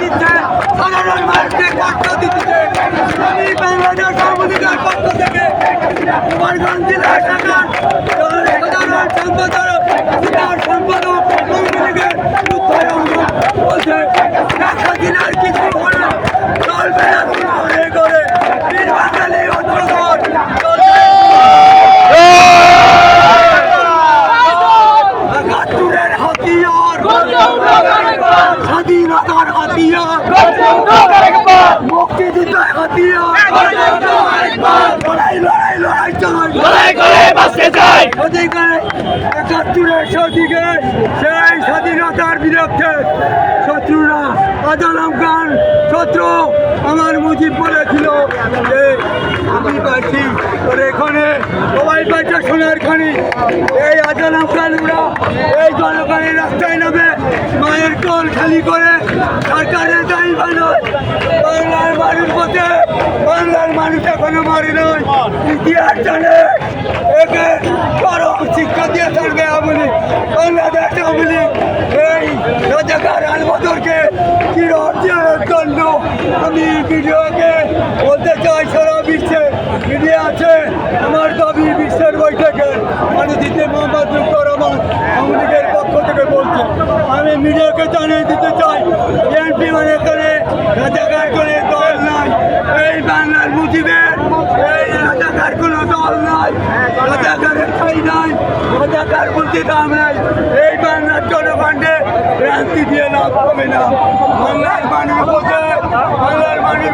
দিচ্ছে সাধারণ মানুষকে কষ্ট দিচ্ছে। আমি বাংলাদেশ আওয়ামীলীগের পক্ষ থেকে কুমারগঞ্জ জেলা শাখার সাধারণ সম্পাদক জেলার সম্পাদক আওয়ামী লীগের বলছে শেখ হাসিনার কিছু করে চলবে। না করে বীর চলবে স্বাধীনতার সদিকে সেই স্বাধীনতার বিরুদ্ধে শত্রুরা আজালাম খান শত্রু আমার মুজিব বলেছিল যে আমি পাচ্ছি তোর এখানে সবাই পাচ্ছে সোনার খানি। এই আজালাম খানরা এই জনগণের রাস্তায় নামে কোল খালি করে সরকারের দায়ী বানয় বাংলার মানুষ বসে বাংলার মানুষ এখনও মারে নয় ইতিহাস জানে। একে চরম শিক্ষা দিয়ে থাকবে আমলি বাংলাদেশ আমলি এই রাজাকার আলবদরকে চির অর্জনের জন্য আমি ভিডিওকে বলতে চাই, সারা বিশ্বে। মিডিয়া আছে। আমার দাবি বিশ্বের বৈঠকে অনুদিতে মোহাম্মদ মুক্তর রহমান আওয়ামী লীগের পক্ষ থেকে বলছে আমি মিডিয়াকে জানিয়ে দিতে চাই। বিএনপি মানে করে রাজাকার করে দল নাই। এই বাংলার মুজিবের এই রাজাকার কোনো দল নাই। রাজাকারের ঠাই নাই, রাজাকার বলতে দাম নাই। এই বাংলার জনগণে ক্রান্তি দিয়ে লাভ হবে না। বাংলার মানুষ বোঝে বাংলার মানুষ